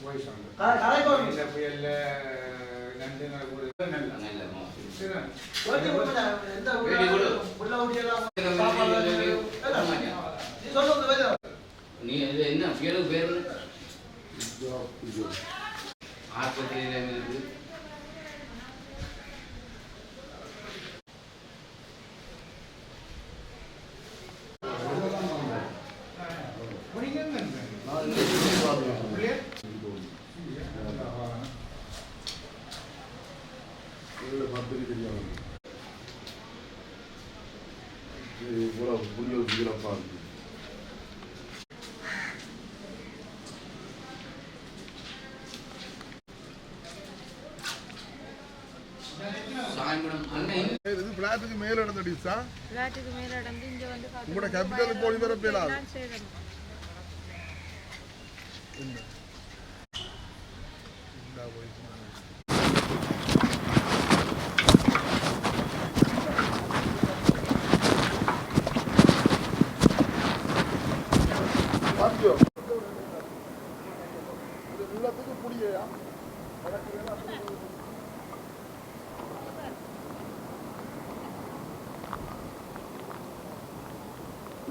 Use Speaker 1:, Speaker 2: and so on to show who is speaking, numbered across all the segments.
Speaker 1: போய்
Speaker 2: கலைக்கோவில்.
Speaker 1: இந்த புயல்ல நல்ல
Speaker 3: நல்ல.
Speaker 2: நீ
Speaker 3: இது என்ன புயலுக்கு பேர்? ஆஸ்பத்திரியில இருக்கு
Speaker 1: முடிங்க என்ன?
Speaker 4: நான்
Speaker 1: புள்ளிய?
Speaker 4: ஏழு பத்துக்கு தெரியும் இது பூரா புரியல் புரியலப்பா இருக்கு
Speaker 3: சாயம்பரம் அண்ணன்
Speaker 4: பிளாட்டுக்கு மேல நடந்த டிஸ்ஸா
Speaker 5: விளையாட்டுக்கு மேல நடந்து இங்க வந்து
Speaker 4: உங்களோட capital போய் வர பேரா?
Speaker 5: எல்லாம் செய்யணும்.
Speaker 4: பாத்தியோ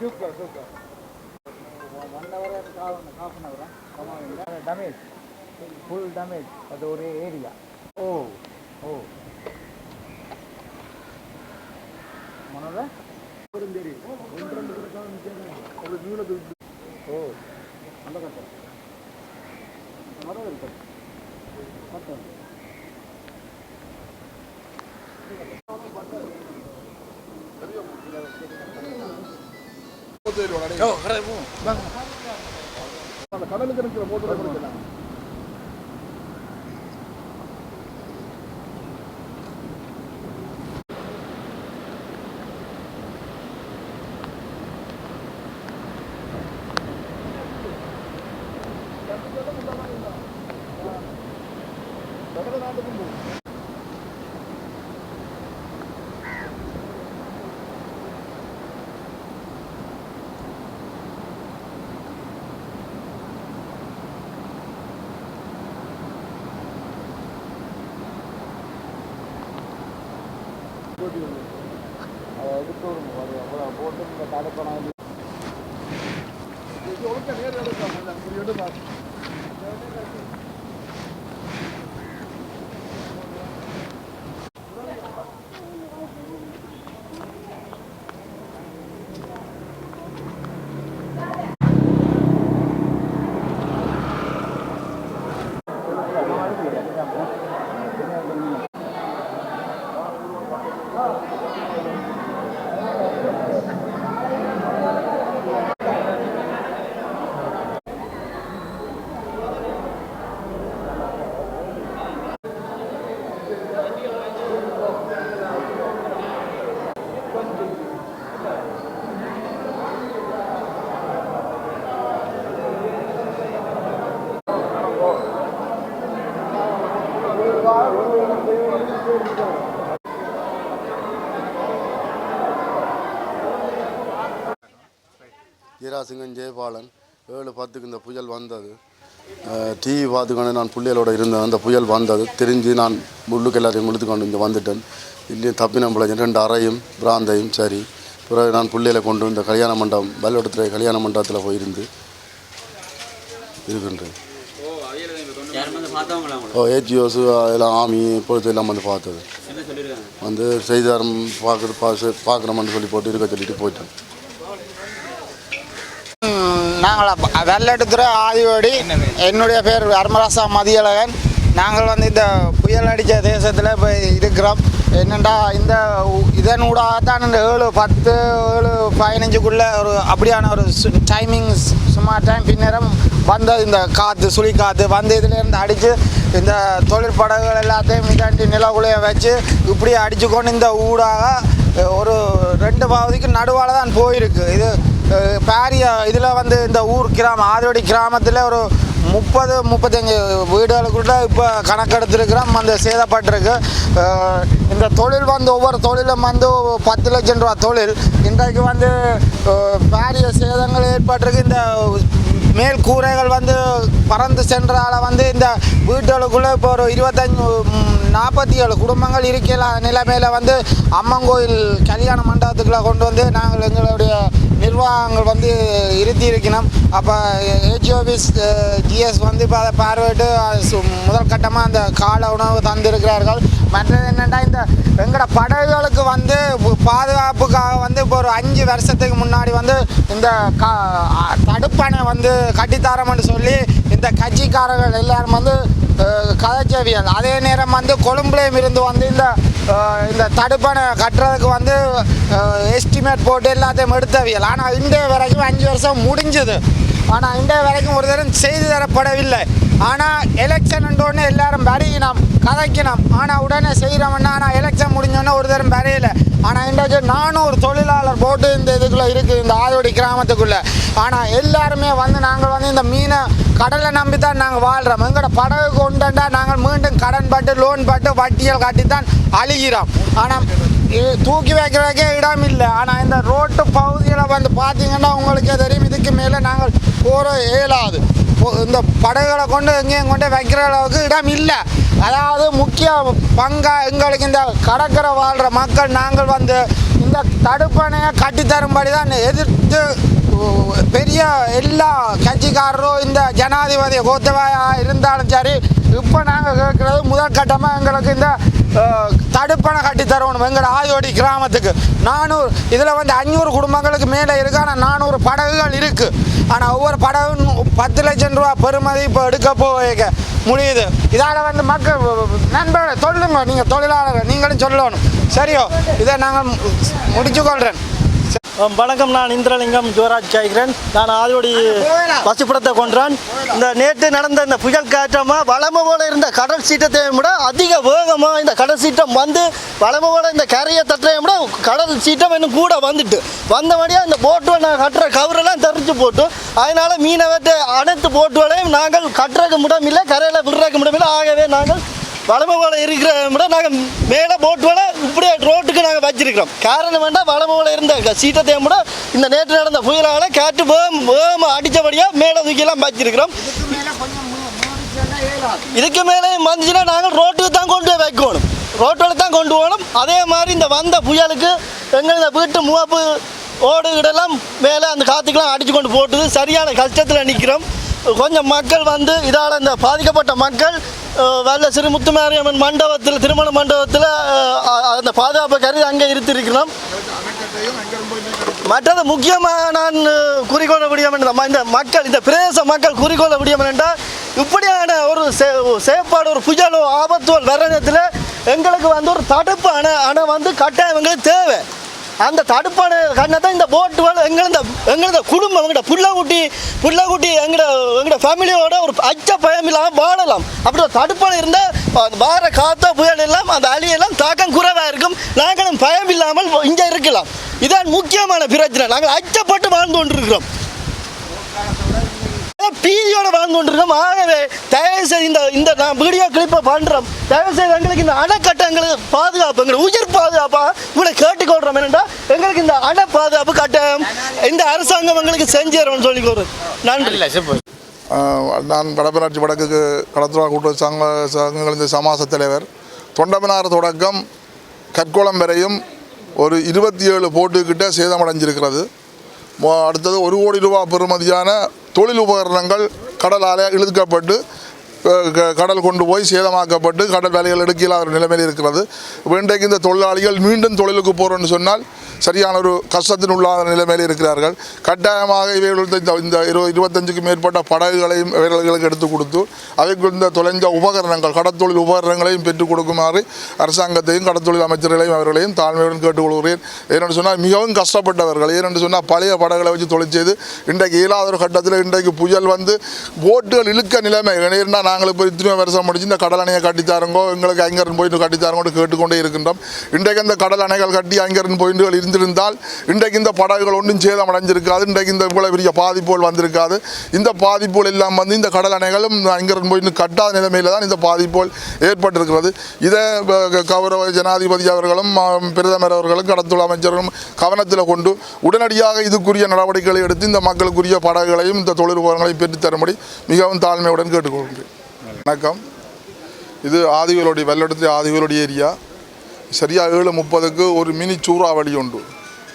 Speaker 4: super super. One
Speaker 3: hour half an hour
Speaker 6: damage full damage அது ஒரே ஏரியா ஓ ஓ
Speaker 4: மனோட
Speaker 6: ஓ
Speaker 4: அந்த கடலுக்கு இருக்கிற போட்டு கொடுக்கலாம்
Speaker 6: அதை எடுத்து போட்டு
Speaker 7: ஜீராசிங்கன் ஜெயபாலன் ஏழு பத்துக்கு இந்த புயல் வந்தது. டிவி பார்த்துக்கொண்டு நான் பிள்ளைகளோட இருந்தேன். அந்த புயல் வந்தது. தெரிஞ்சு நான் முள்ளுக்கு எல்லாத்தையும் முழுத்துக்கொண்டு இங்கே வந்துட்டேன். இல்லையும் தப்பினம் பிள்ளைங்க ரெண்டு அறையும் பிராந்தையும் சரி. பிறகு நான் பிள்ளைகளை கொண்டு இந்த கல்யாண மண்டபம் பல்லோட்டத்தில் கல்யாண மண்டபத்தில் போயிருந்து இருக்கின்றேன். ஓ ஏஜிஓஸ் எல்லாம் ஆமி பொழுது எல்லாம் வந்து பார்த்தது. வந்து செய்தாரம் பார்க்குறது பார்க்குறோம்னு சொல்லி போட்டு இருக்க சொல்லிட்டு போயிட்டேன்.
Speaker 6: நாங்கள் வெள்ளட்டுத்துறை ஆதிவாடி என்னுடைய பேர் அருமராசா மதியழகன். நாங்கள் வந்து இந்த புயல் அடித்த தேசத்தில் இப்போ இருக்கிறோம். என்னண்டா இந்த இதன் ஊடாகத்தான் இந்த ஏழு பத்து ஏழு பதினஞ்சுக்குள்ளே ஒரு அப்படியான ஒரு டைமிங் சுமார் டைம் பின்னரம் வந்தது. இந்த காற்று சுழி காற்று வந்து இதுலேருந்து அடித்து இந்த தொழிற்படகுகள் எல்லாத்தையும் இதாண்டி நிலவுலையை வச்சு இப்படி அடிச்சு கொண்டு இந்த ஊடாக ஒரு ரெண்டு பகுதிக்கு நடுவால் தான் போயிருக்கு. இது பாரிய இதில் வந்து இந்த ஊர் கிராமம் ஆதோடி கிராமத்தில் ஒரு முப்பது முப்பத்தஞ்சு வீடுகளுக்குள்ள இப்போ கணக்கெடுத்திருக்கிறோம். அந்த சேதப்பட்டிருக்கு. இந்த தொழில் வந்து ஒவ்வொரு தொழிலும் வந்து பத்து லட்சம் ரூபா தொழில். இன்றைக்கு வந்து பாரிய சேதங்கள் ஏற்பட்டிருக்கு. இந்த மேல் கூரைகள் வந்து பறந்து சென்றால் வந்து இந்த வீட்டுகளுக்குள்ளே இப்போ ஒரு இருபத்தஞ்சு நாற்பத்தி ஏழு குடும்பங்கள் இருக்கிற நிலைமையில் வந்து அம்மன் கோயில் கல்யாண மண்டபத்துக்குள்ள கொண்டு வந்து நாங்கள் எங்களுடைய நிர்வாகங்கள் வந்து இருத்தி இருக்கணும் அப்போ ஏஜி ஆஃபீஸ் ஜிஎஸ் வந்து இப்போ அதை பார்வையிட்டு சு- முதல் கட்டமாக அந்த கால உணவு தந்திருக்கிறார்கள். மற்றது என்னென்னா இந்த எங்களோட படகுகளுக்கு வந்து பாதுகாப்புக்காக வந்து இப்போ ஒரு அஞ்சு வருஷத்துக்கு முன்னாடி வந்து இந்த கா தடுப்பணை வந்து கட்டித்தரம்னு சொல்லி இந்த கட்சிக்காரர்கள் எல்லாரும் வந்து கதைச்சவியல் அதே நேரம் வந்து கொழும்புலையும் இருந்து வந்து இந்த இந்த தடுப்பணை கட்டுறதுக்கு வந்து எஸ்டிமேட் போட்டு எல்லாத்தையும் எடுத்தவியல். ஆனால் இன்றைய வரைக்கும் அஞ்சு வருஷம் முடிஞ்சது. ஆனால் இன்றைய வரைக்கும் ஒரு தரம் செய்து தரப்படவில்லை. ஆனால் எலெக்ஷன் எல்லாரும் வரையினோம் கதைக்கணும் ஆனால் உடனே செய்கிறோம்னா ஆனால் எலெக்ஷன் முடிஞ்சோடனே ஒரு தரம் வரையலை. ஆனால் இன்றைக்கு நானூறு தொழிலாளர் போட்டு இந்த இதுக்குள்ளே இருக்குது இந்த ஆதோடி கிராமத்துக்குள்ளே. ஆனால் எல்லாருமே வந்து நாங்கள் வந்து இந்த மீனை கடலை நம்பி தான் நாங்கள் வாழ்கிறோம் எங்களோட படகு கொண்டுண்டா நாங்கள் மீண்டும் கடன் பட்டு லோன் பட்டு வட்டிகள் கட்டித்தான் அழுகிறோம். ஆனால் இது தூக்கி வைக்கிறதுக்கே இடம் இல்லை. ஆனால் இந்த ரோட்டு பகுதியில் வந்து பார்த்தீங்கன்னா உங்களுக்கே தெரியும் இதுக்கு மேலே நாங்கள் போகிற இயலாது. இந்த படகுகளை கொண்டு எங்கேயும் கொண்டு வைக்கிற அளவுக்கு இடம் இல்லை. அதாவது முக்கிய பங்காக எங்களுக்கு இந்த கடற்கரை வாழ்கிற மக்கள் நாங்கள் வந்து இந்த தடுப்பணையை கட்டித்தரும்படி தான் எதிர்த்து பெரிய எல்லா கட்சிக்காரரும் இந்த ஜனாதிபதி கோத்தவாயாக இருந்தாலும் சரி இப்போ நாங்கள் கேட்குறது முதல் கட்டமாக எங்களுக்கு இந்த தடுப்பணை கட்டி தரணும் எங்கள் ஆயோடி கிராமத்துக்கு. நானூறு இதில் வந்து அஞ்சூறு குடும்பங்களுக்கு மேலே இருக்கு ஆனால் நானூறு படகுகள் இருக்குது ஆனால் ஒவ்வொரு படகும் பத்து லட்சம் ரூபா பெருமதி இப்போ எடுக்க போக முடியுது. இதால் வந்து மக்கள் நண்பர்கள் சொல்லுங்க. நீங்கள் தொழிலாளர்கள் நீங்களும் சொல்லணும். சரியோ? இதை நாங்கள் முடிச்சுக்கொள்கிறேன்
Speaker 8: வணக்கம் நான் இந்திரலிங்கம் ஜோராஜ் ஜாய்கிறேன் நான் ஆதியோடி பசுப்படத்தை கொன்றான். இந்த நேற்று நடந்த இந்த புயல் காற்றமாக வளமை போல இருந்த கடல் சீட்டத்தையும் விட அதிக வேகமாக இந்த கடல் சீட்டம் வந்து வளமை போல இந்த கரையை தட்டையும் விட கடல் சீட்டம் இன்னும் கூட வந்துட்டு. வந்தபடியாக இந்த போட்டு நான் கட்டுற கவரெல்லாம் தெரிஞ்சு போட்டு அதனால் மீனவற்றை அனைத்து போட்டுகளையும் நாங்கள் கட்டுறதுக்கு முடியல கரையில் விடுறதுக்கு முடியல ஆகவே நாங்கள் வளமை போல இருக்கிற விட நாங்கள் மேலே போட்டு வேலை இப்படியே ரோட்டுக்கு நாங்கள் வச்சிருக்கிறோம். காரணம் வேண்டாம் வளமை போல இருந்த சீட்டை தேம்பட கூட இந்த நேற்று நடந்த புயலால் காற்று வேம் வேம் அடித்தபடியாக மேலே தூக்கிலாம் வச்சிருக்கிறோம். இதுக்கு மேலே வந்துச்சுன்னா நாங்கள் ரோட்டுக்கு தான் கொண்டு போய் வைக்கணும். ரோட்டில் தான் கொண்டு போகணும். அதே மாதிரி இந்த வந்த புயலுக்கு எங்கள் இந்த வீட்டு மூவப்பு ஓடுகிடலாம் மேலே அந்த காற்றுக்கெல்லாம் அடித்து கொண்டு போட்டுது. சரியான கஷ்டத்தில் நிற்கிறோம் கொஞ்சம் மக்கள் வந்து இதால் இந்த பாதிக்கப்பட்ட மக்கள் அஹ், வெள்ள சிறு முத்துமாரியம்மன் மண்டபத்தில் திருமண மண்டபத்தில் அந்த பாதுகாப்பு கருதி அங்கே இருத்திருக்கிறோம். மற்றது முக்கியமாக நான் குறிக்கொள்ள குறிக்கோள முடியும் இந்த மக்கள் இந்த பிரதேச மக்கள் குறிக்கோள முடியும் என்றால் இப்படியான ஒரு செயற்பாடு ஒரு புயலோ ஆபத்தோ வர நேரத்தில் எங்களுக்கு வந்து ஒரு தடுப்பு அணை அணை வந்து கட்டாயம் எங்களுக்கு தேவை. அந்த தடுப்பான கண்ணத்தை இந்த போட்டு எங்களோட எங்களோட குடும்பம் எங்களோட புள்ளக்குட்டி புள்ளக்குட்டி எங்களோட எங்களோட ஃபேமிலியோட ஒரு அச்ச பயம் இல்லாமல் வாழலாம். அப்படி ஒரு தடுப்பான இருந்தால் வார காத்தோ புயல் எல்லாம் அந்த அழியெல்லாம் தாக்கம் குறைவாக இருக்கும். நாங்களும் பயம் இல்லாமல் இங்கே இருக்கலாம். இதான் முக்கியமான பிரச்சனை. நாங்கள் அச்சப்பட்டு வாழ்ந்து கொண்டிருக்கிறோம். பீதியோட வாழ்ந்து கொண்டிருக்கோம் ஆகவே தயவு செய்து இந்த இந்த நான் வீடியோ கிளிப்பை பண்ணுறோம் தயவு செய்து எங்களுக்கு இந்த அணைக்கட்டை எங்களுக்கு பாதுகாப்பு எங்களுக்கு உயிர் பாதுகாப்பாக உங்களை கேட்டுக்கொள்கிறோம் என்னென்னா எங்களுக்கு இந்த அணை பாதுகாப்பு கட்டாயம். இந்த அரசாங்கம் எங்களுக்கு செஞ்சு தரும்னு சொல்லிக்கொள்கிறோம் நன்றி.
Speaker 4: நான் வடபனாட்சி வடக்கு களத்துறா கூட்டு சங்க சங்கங்களின் சமாச தலைவர். தொண்டமனார் தொடக்கம் கற்கோளம் வரையும் ஒரு இருபத்தி ஏழு போட்டுக்கிட்ட சேதமடைஞ்சிருக்கிறது. அடுத்தது ஒரு கோடி ரூபா பெறுமதியான தொழில் உபகரணங்கள் கடலால் இழுக்கப்பட்டு கடல் கொண்டு போய் சேதமாக்கப்பட்டு கடல் வேலைகள் எடுக்க இல்லாத ஒரு நிலைமையில் இருக்கிறது. இன்றைக்கு இந்த தொழிலாளிகள் மீண்டும் தொழிலுக்கு போகிறோன்னு சொன்னால் சரியான ஒரு கஷ்டத்தின் உள்ளாத நிலைமையில் இருக்கிறார்கள். கட்டாயமாக இவர்களுக்கு இந்த இந்த இருபது இருபத்தஞ்சுக்கு மேற்பட்ட படகுகளையும் இவர்களுக்கு எடுத்து கொடுத்து அதற்கு இந்த தொலைஞ்ச உபகரணங்கள் கடற்தொழில் உபகரணங்களையும் பெற்றுக் கொடுக்குமாறு அரசாங்கத்தையும் கடத்தொழில் அமைச்சர்களையும் அவர்களையும் தாழ்மையுடன் கேட்டுக்கொள்கிறேன். ஏனென்று சொன்னால் மிகவும் கஷ்டப்பட்டவர்கள். ஏனென்று சொன்னால் பழைய படகுகளை வச்சு தொழில் செய்து இன்றைக்கு இயலாத ஒரு கட்டத்தில் இன்றைக்கு புயல் வந்து போட்டுகள் இழுக்க நிலைமை. ஏன்னா நாங்கள் இப்போ இத்தனை வருஷம் முடிச்சு இந்த கடல் அணையை கட்டித்தாருங்கோ எங்களுக்கு அங்கேருந்து போயிட்டு கட்டித்தாருங்கோன்னு கேட்டுக்கொண்டே இருக்கின்றோம். இன்றைக்கு இந்த கடல் அணைகள் கட்டி அங்கேருந்து போயிட்டுகள் இருந்திருந்தால் இன்றைக்கு இந்த படகுகள் ஒன்றும் சேதம் அடைஞ்சிருக்காது இன்றைக்கு இந்த இவ்வளோ பெரிய பாதிப்புகள் வந்திருக்காது. இந்த பாதிப்புகள் எல்லாம் வந்து இந்த கடல் அணைகளும் அங்கேருந்து போயிட்டு கட்டாத நிலைமையில் தான் இந்த பாதிப்புகள் ஏற்பட்டிருக்கிறது. இதை கௌரவ ஜனாதிபதி அவர்களும் பிரதமர் அவர்களும் கடத்துள்ள அமைச்சர்களும் கவனத்தில் கொண்டு உடனடியாக இதுக்குரிய நடவடிக்கைகளை எடுத்து இந்த மக்களுக்குரிய படகுகளையும் இந்த தொழில் உபகரணங்களையும் பெற்றுத்தரும்படி மிகவும் தாழ்மையுடன் கேட்டுக்கொள்கிறேன் வணக்கம். இது ஆதிகளுடைய வெள்ளடத்து ஆதிகளுடைய ஏரியா. சரியாக ஏழு முப்பதுக்கு ஒரு மினி சூறாவளி உண்டு.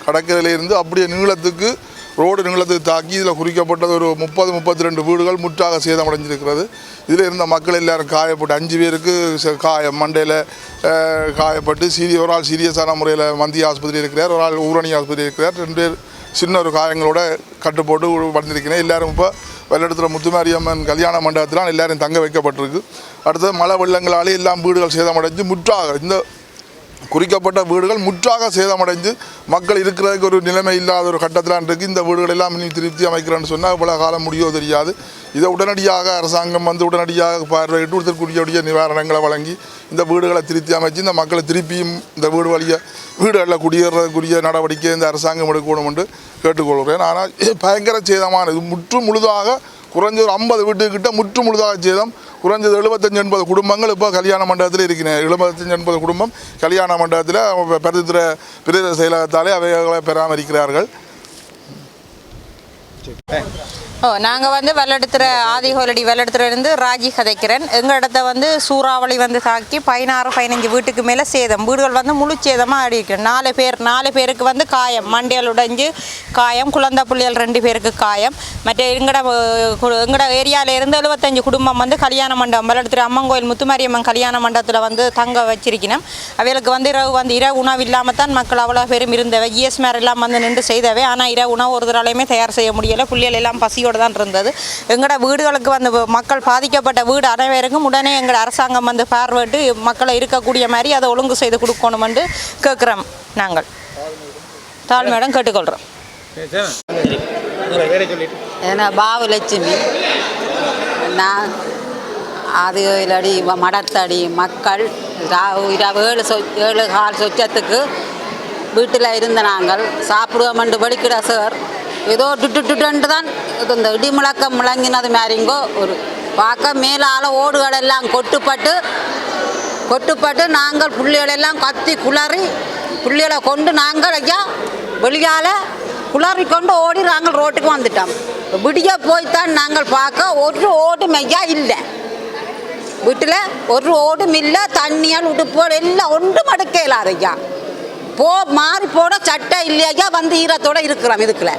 Speaker 4: கடற்கரையிலிருந்து அப்படியே நீளத்துக்கு ரோடு நீளத்துக்கு தாக்கி இதில் குறிக்கப்பட்டது ஒரு முப்பது முப்பத்தி ரெண்டு வீடுகள் முற்றாக சேதமடைஞ்சிருக்கிறது. இதில் இருந்த மக்கள் எல்லாரும் காயப்பட்டு அஞ்சு பேருக்கு காயம் மண்டையில் காயப்பட்டு சீரிய ஒரு ஆள் சீரியஸான முறையில் மந்திய ஆஸ்பத்திரி இருக்கிறார் ஒரு ஆள் ஊரணி ஆஸ்பத்திரி இருக்கிறார் ரெண்டு பேர் சின்ன ஒரு காயங்களோட கட்டு போட்டு வந்திருக்கிறேன் எல்லாரும் இப்போ வெள்ளடத்தில் முத்துமாரியம்மன் கல்யாண மண்டபத்தில் எல்லாரும் தங்க வைக்கப்பட்டிருக்கு. அடுத்தது மழை வெள்ளங்களாலே எல்லாம் வீடுகள் சேதமடைஞ்சு முற்றாக இந்த குறிக்கப்பட்ட வீடுகள் முற்றாக சேதமடைந்து மக்கள் இருக்கிறதுக்கு ஒரு நிலைமை இல்லாத ஒரு கட்டத்தில் இருக்குது இந்த வீடுகள் எல்லாம் இனி திருப்தி அமைக்கிறேன்னு சொன்னால் இவ்வளோ காலம் முடியோ தெரியாது. இதை உடனடியாக அரசாங்கம் வந்து உடனடியாக பார்வையிட்டு இதற்குரிய நிவாரணங்களை வழங்கி இந்த வீடுகளை திருத்தி அமைச்சு இந்த மக்களை திருப்பியும் இந்த வீடு வழிய வீடுகளில் குடியேறதுக்குரிய நடவடிக்கை இந்த அரசாங்கம் எடுக்கணும் என்று கேட்டுக்கொள்கிறேன். ஆனால் இது பயங்கர சேதமானது முற்று முழுதாக குறைஞ்ச ஒரு ஐம்பது வீட்டுக்கிட்ட முற்று முழுதாக சேதம். குறைஞ்சது எழுபத்தஞ்சு எண்பது குடும்பங்கள் இப்போ கல்யாண மண்டபத்தில் இருக்கிறேன் எழுபத்தஞ்சு எண்பது குடும்பம் கல்யாண மண்டபத்தில் பரிந்துர பிரதேச செயலகத்தாலே அவைகளை பராமரிக்கிறார்கள்
Speaker 5: ஓ நாங்கள் வந்து வெள்ளெடுத்துற ஆதி ஹோலடி இருந்து ராஜி கதைக்கிறேன். எங்கள் இடத்த வந்து சூறாவளி வந்து தாக்கி பதினாறு பதினஞ்சு வீட்டுக்கு மேலே சேதம். வீடுகள் வந்து முழு சேதமாக ஆடி நாலு பேர் நாலு பேருக்கு வந்து காயம். மண்டையல் உடைஞ்சு காயம் குழந்தை புள்ளியல் ரெண்டு பேருக்கு காயம். மற்ற எங்கட எங்கட ஏரியாவில் இருந்து எழுபத்தஞ்சு குடும்பம் வந்து கல்யாண மண்டபம். வெள்ளெடுத்துற அம்மன் கோயில் முத்துமாரியம்மன் கல்யாண மண்டபத்தில் வந்து தங்க வச்சிருக்கணும். அவைகளுக்கு வந்து இரவு வந்து இரவு உணவு இல்லாமல் தான் மக்கள் அவ்வளோ பேரும் இருந்தவை. ஜிஎஸ் மேரெல்லாம் வந்து நின்று செய்தவை. ஆனால் இரவு உணவு ஒரு தடவையுமே தயார் செய்ய முடியலை. பிள்ளைகள் எல்லாம் பசியோட தான் இருந்தது. எங்களோட வீடுகளுக்கு வந்து மக்கள் பாதிக்கப்பட்ட வீடு அனைவருக்கும் உடனே எங்களோட அரசாங்கம் வந்து பார்வையிட்டு மக்களை இருக்கக்கூடிய மாதிரி அதை ஒழுங்கு செய்து கொடுக்கணுமென்று கேட்குறோம் நாங்கள். தாழ்மையிடம் கேட்டுக்கொள்கிறோம்
Speaker 9: ஏன்னா பாவலட்சுமி நான் அது இல்லாடி மடத்தடி மக்கள் ரா- இரவு ஏழு சொ ஏழு கால் சொச்சத்துக்கு வீட்டில் இருந்த நாங்கள் சாப்பிடுவோம் என்று படிக்கிற சார். ஏதோ டுட்டு டுட்டுன்ட்டு தான் இது இந்த இடி முழக்கம் முழங்கினது மாதிரிங்கோ ஒரு பார்க்க மேலால் ஓடுகளெல்லாம் கொட்டுப்பட்டு கொட்டுப்பட்டு நாங்கள் புள்ளிகளெல்லாம் கத்தி குளறி புள்ளிகளை கொண்டு நாங்கள் ஐயா வெளியால் குளறி கொண்டு ஓடி நாங்கள் ரோட்டுக்கு வந்துட்டோம். விடிய போய்த்தான் நாங்கள் பார்க்க ஒரு ஓடும் ஐயா இல்லை. வீட்டில் ஒரு ஓடும் இல்லை தண்ணியால் உடுப்போல் எல்லாம் ஒன்றும் அடுக்க இல்லாத ஐயா. போ மாறி போட சட்டை இல்லையா வந்து ஈரத்தோடு இருக்கிறோம் இதுக்குள்ள.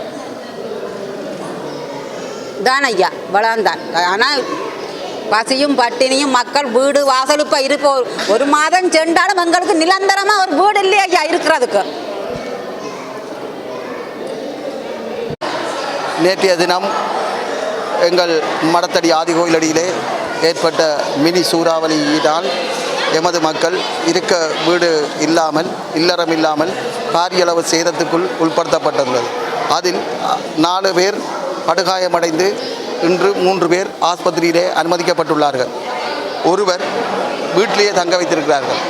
Speaker 9: தான் ஐயா வளர்ந்தான். ஆனால் பசியும் பட்டினியும் மக்கள் வீடு வாசலுப்பா இப்போ இருப்போ ஒரு மாதம் சென்றாலும் எங்களுக்கு நிரந்தரமாக ஒரு வீடு இல்லையா ஐயா இருக்கிறதுக்கு.
Speaker 10: நேற்றைய தினம் எங்கள் மடத்தடி ஆதிகோயிலடியிலே ஏற்பட்ட மினி சூறாவளியினால் எமது மக்கள் இருக்க வீடு இல்லாமல் இல்லறம் இல்லாமல் பாரியளவு சேதத்துக்குள் உட்படுத்தப்பட்டுள்ளது அதில் நாலு பேர் படுகாயமடைந்து இன்று மூன்று பேர் ஆஸ்பத்திரியிலே அனுமதிக்கப்பட்டுள்ளார்கள். ஒருவர் வீட்டிலேயே தங்க வைத்திருக்கிறார்கள்.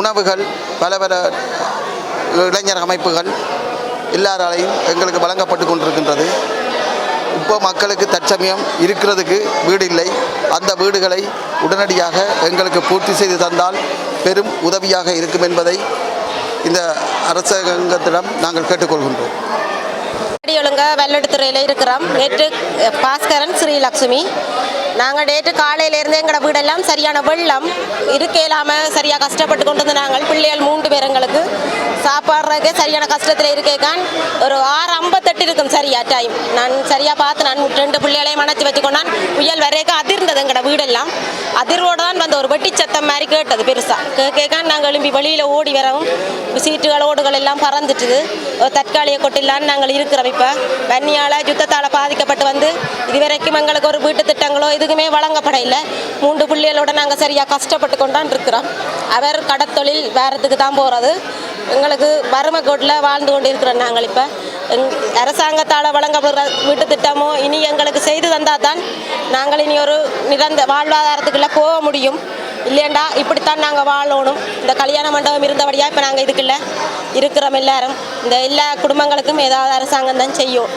Speaker 10: உணவுகள் பல பல இளைஞர் அமைப்புகள் எல்லாராலையும் எங்களுக்கு வழங்கப்பட்டு கொண்டிருக்கின்றது. இப்போ மக்களுக்கு தற்சமயம் இருக்கிறதுக்கு வீடு இல்லை அந்த வீடுகளை உடனடியாக எங்களுக்கு பூர்த்தி செய்து தந்தால் பெரும் உதவியாக இருக்கும் என்பதை இந்த அரசாங்கத்திடம் நாங்கள் கேட்டுக்கொள்கின்றோம்.
Speaker 11: ஒழுங்க வெள்ளெடுத்துறையில் இருக்கிறோம் நேற்று பாஸ்கரன் ஸ்ரீலக்ஷ்மி. நாங்கள் நேற்று காலையிலேருந்து எங்களோட வீடெல்லாம் சரியான வெள்ளம். இருக்க இல்லாமல் சரியாக கஷ்டப்பட்டு கொண்டு வந்து நாங்கள் பிள்ளைகள் மூன்று பேர் எங்களுக்கு சாப்பாடுறதுக்கு சரியான கஷ்டத்தில் இருக்கேக்கான். ஒரு ஆறு ஐம்பத்தெட்டு இருக்கும் சரியா டைம் நான் சரியாக பார்த்து நான் ரெண்டு பிள்ளைகளையும் அணைச்சி வச்சுக்கொண்டான். புயல் வரைக்கும் அதிர்ந்தது எங்களோட வீடெல்லாம். அதிர்வோடு தான் வந்த ஒரு வெட்டி சத்தம் மாதிரி கேட்டது பெருசாக கேட்கான் நாங்கள் எழும்பி வெளியில் ஓடி வரவும் சீட்டுகள் ஓடுகள் எல்லாம் பறந்துட்டுது. ஒரு தற்காலிக கொட்டில்லான்னு நாங்கள் இருக்கிறோம் இப்போ. வன்னியால் யுத்தத்தால் பாதிக்கப்பட்டு வந்து இதுவரைக்கும் எங்களுக்கு ஒரு வீட்டு திட்டங்களோ இது எதுக்குமே வழங்கப்பட இல்லை. மூன்று பிள்ளைகளோட நாங்கள் சரியாக கஷ்டப்பட்டு கொண்டான் இருக்கிறோம். அவர் கடத்தொழில் வேறத்துக்கு தான் போகிறது எங்களுக்கு வறுமை கோட்டில் வாழ்ந்து கொண்டு இருக்கிறோம் நாங்கள் இப்போ. அரசாங்கத்தால் வழங்கப்படுற வீட்டு திட்டமோ இனி எங்களுக்கு செய்து தந்தால் தான் நாங்கள் இனி ஒரு நிரந்த வாழ்வாதாரத்துக்குள்ளே போக முடியும். இல்லையண்டா இப்படித்தான் நாங்கள் வாழணும். இந்த கல்யாண மண்டபம் இருந்தபடியாக இப்போ நாங்கள் இதுக்குள்ளே இருக்கிறோம் எல்லாரும். இந்த எல்லா குடும்பங்களுக்கும் ஏதாவது அரசாங்கம் தான் செய்யும்.